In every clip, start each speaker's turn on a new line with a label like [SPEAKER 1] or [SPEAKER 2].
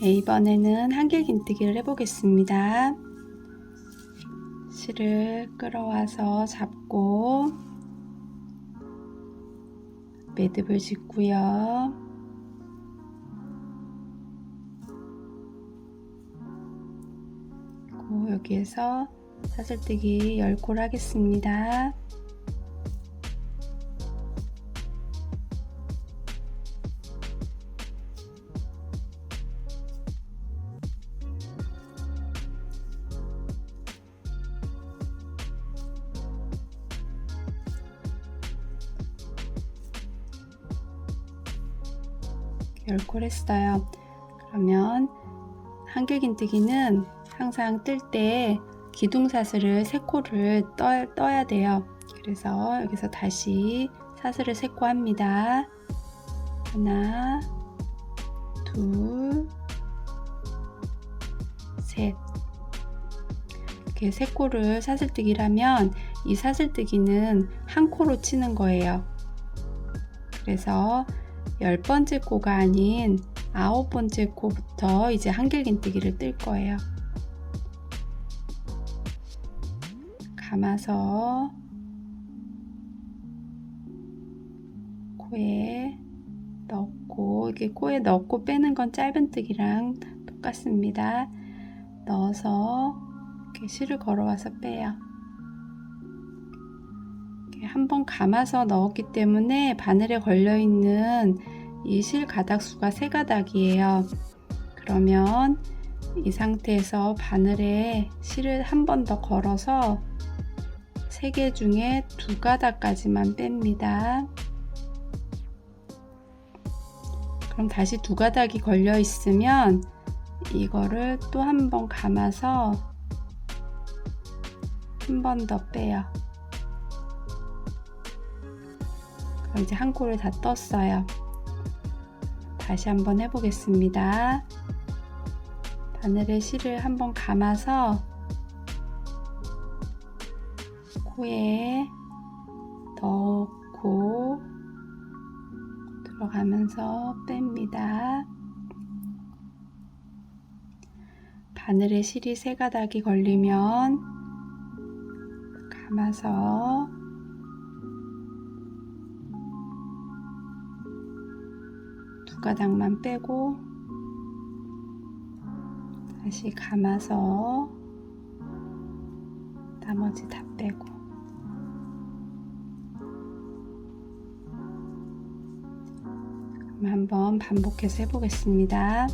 [SPEAKER 1] 네, 이번에는 한길긴뜨기를 해보겠습니다. 실을 끌어와서 잡고 매듭을 짓고요. 그리고 여기에서 사슬뜨기 10콜 하겠습니다. 열콜 했어요. 그러면 한길긴뜨기는 항상 뜰 때 기둥사슬을 3코를 떠, 떠야 돼요. 그래서 여기서 다시 사슬을 3코 합니다. 하나, 둘, 셋. 이렇게 3코를 사슬뜨기라면 이 사슬뜨기는 한 코로 치는 거예요. 그래서 열 번째 코가 아닌 아홉 번째 코부터 이제 한길긴뜨기를 뜰 거예요. 감아서 코에 넣고 이게 코에 넣고 빼는 건 짧은뜨기랑 똑같습니다. 넣어서 이렇게 실을 걸어와서 빼요. 한번 감아서 넣었기 때문에 바늘에 걸려 있는 이 실 가닥수가 세 가닥이에요. 그러면 이 상태에서 바늘에 실을 한 번 더 걸어서 세 개 중에 두 가닥까지만 뺍니다. 그럼 다시 두 가닥이 걸려 있으면 이거를 또 한 번 감아서 한 번 더 빼요. 이제 한 코를 다 떴어요. 다시 한번 해보겠습니다. 바늘에 실을 한번 감아서 코에 넣고 들어가면서 뺍니다. 바늘에 실이 세 가닥이 걸리면 감아서 두 가닥만 빼고 다시 감아서 나머지 다 빼고 한번 반복해서 해보겠습니다.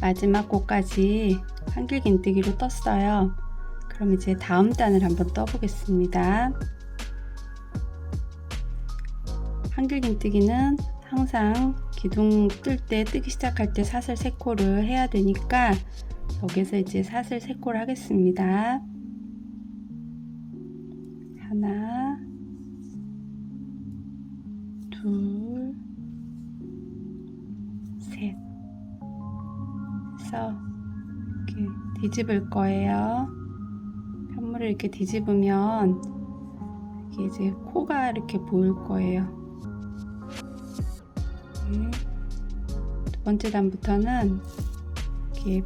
[SPEAKER 1] 마지막 코까지 한길긴뜨기로 떴어요. 그럼 이제 다음 단을 한번 떠보겠습니다. 한길긴뜨기는 항상 기둥 뜰 때 뜨기 시작할 때 사슬 3코를 해야 되니까 여기서 이제 사슬 3코를 하겠습니다. 하나, 둘, 해서 이렇게 뒤집을 거예요. 편물을 이렇게 뒤집으면 이게 이제 코가 이렇게 보일 거예요. 네. 두 번째 단부터는 이렇게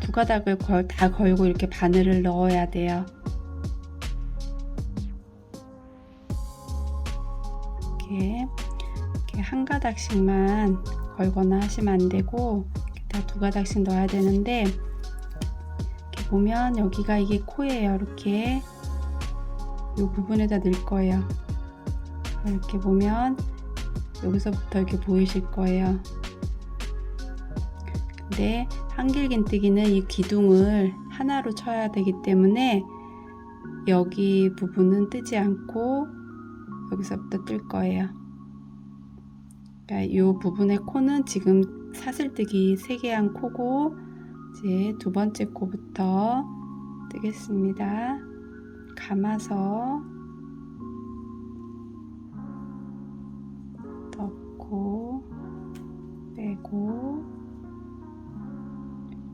[SPEAKER 1] 두 가닥을 걸, 다 걸고 이렇게 바늘을 넣어야 돼요. 이렇게, 이렇게 한 가닥씩만 걸거나 하시면 안 되고 다 두 가닥씩 넣어야 되는데 이렇게 보면 여기가 이게 코예요. 이렇게 이 부분에다 넣을 거예요. 이렇게 보면 여기서부터 이렇게 보이실 거예요. 근데 한길긴뜨기는 이 기둥을 하나로 쳐야 되기 때문에 여기 부분은 뜨지 않고 여기서부터 뜰 거예요. 그러니까 이 부분의 코는 지금 사슬뜨기 3개 한 코고 이제 두 번째 코부터 뜨겠습니다. 감아서 넣고 빼고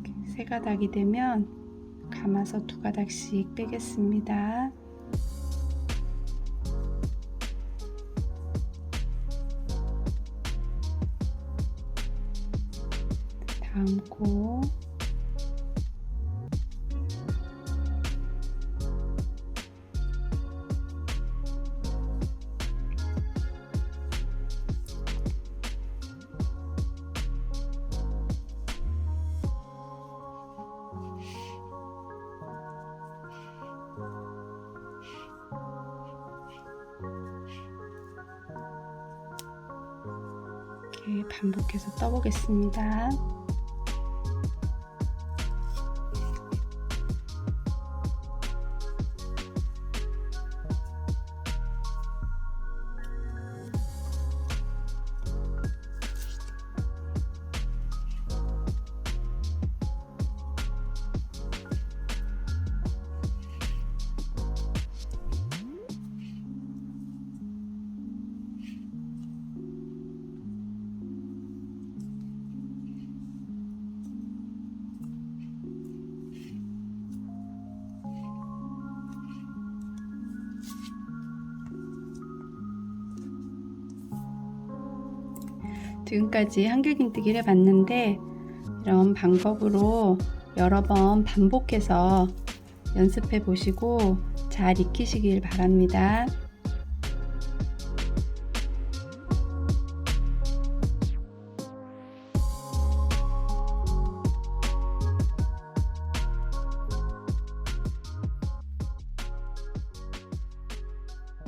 [SPEAKER 1] 이렇게 세 가닥이 되면 감아서 두 가닥씩 빼겠습니다. 이렇게 반복해서 떠보겠습니다. 지금까지 한길긴뜨기를 해봤는데 이런 방법으로 여러 번 반복해서 연습해 보시고 잘 익히시길 바랍니다.